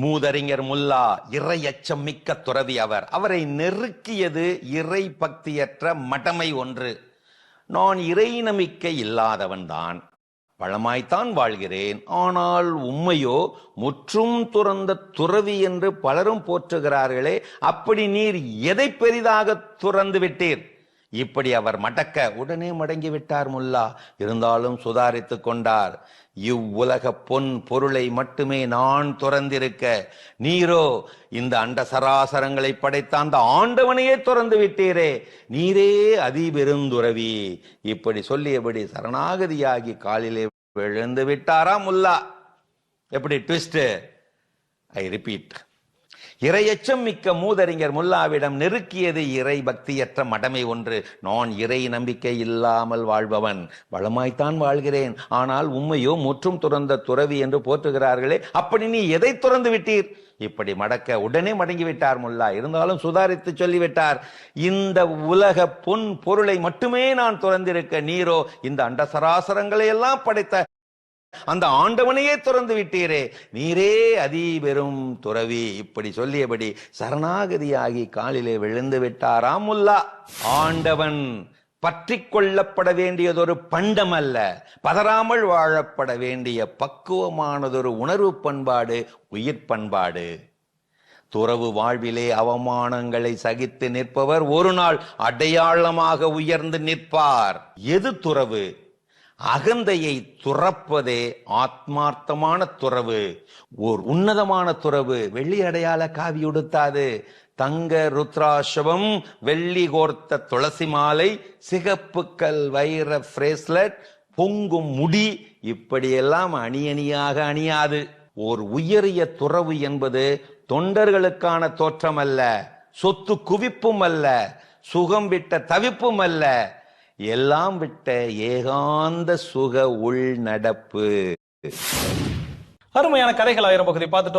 மூதறிஞர் முல்லா இறை அச்சம் மிக்க துறவி அவர். அவரை நெருக்கியது இறை பக்தியற்ற மடமை ஒன்று. நான் இறை நம்பிக்கை இல்லாதவன்தான் பழமாய்த்தான் வாழ்கிறேன். ஆனால் உம்மையோ முற்றும் துறந்த துறவி என்று பலரும் போற்றுகிறார்களே. அப்படி நீர் எதை பெரிதாக துறந்து விட்டீர்? இப்படி அவர் மடக்க உடனே மடங்கி விட்டார் முல்லா. இருந்தாலும் சுதாரித்துக் கொண்டார். இவ்வுலக பொன் பொருளை மட்டுமே நான் துறந்திருக்க. நீரோ இந்த அண்ட சராசரங்களை படைத்த அந்த ஆண்டவனையே துறந்து விட்டீரே. நீரே அதிபெருந்துறவி. இப்படி சொல்லியபடி சரணாகதியாகி காலிலே விழுந்து விட்டாரா முல்லா? எப்படி ட்விஸ்ட் ஐ ரிப்பீட் இரையச்சம் மிக்க மூதறிஞர் முல்லாவிடம் நெருக்கியது இறை பக்தியற்ற மடமை ஒன்று. நான் இறை நம்பிக்கை இல்லாமல் வாழ்பவன். வளமாய்த்தான் வாழ்கிறேன். ஆனால் உண்மையோ முற்றும் துறந்த துறவி என்று போற்றுகிறார்களே அப்படி நீ எதை துறந்து விட்டீர்? இப்படி மடக்க உடனே மடங்கி விட்டார் முல்லா. இருந்தாலும் சுதாரித்து சொல்லிவிட்டார் இந்த உலக பொன் பொருளை மட்டுமே நான் துறந்திருக்க நீரோ இந்த அண்ட சராசரங்களை எல்லாம் படைத்த அந்த ஆண்டவனையே துறந்து விட்டீரே. நீரே அதிபெரும் துறவி. இப்படி சொல்லியபடி சரணாகதியாகி காலிலே விழுந்து விட்டாராம் முல்லா. ஆண்டவன் பற்றி கொள்ளப்பட வேண்டியதொரு பண்டம் அல்ல பதறாமல் வாழப்பட வேண்டிய பக்குவமானதொரு உணர்வு பண்பாடு உயிர் பண்பாடு. துறவு வாழ்விலே அவமானங்களை சகித்து நிற்பவர் ஒரு நாள் அடையாளமாக உயர்ந்து நிற்பார். எது துறவு? அகந்தையை துறப்பதே ஆத்மார்த்தமான துறவு. ஓர் உன்னதமான துறவு. வெள்ளி அடையாள காவி உடுத்தாது. தங்க ருத்ராஷவம் வெள்ளி கோர்த்த துளசி மாலை சிகப்புக்கல் வைர பிரேஸ்லெட் பொங்கும் முடி இப்படியெல்லாம் அணியணியாக அணியாது. ஓர் உயரிய துறவு என்பது தொண்டர்களுக்கான தோற்றம் அல்ல சொத்து குவிப்பும் அல்ல. சுகம் விட்ட தவிப்பும் அல்ல. எல்லாம் விட்ட ஏகாந்த சுக உள் நடப்பு அருமையான கதைகள் ஆயிரம் பகுதி. பார்த்துட்டோம்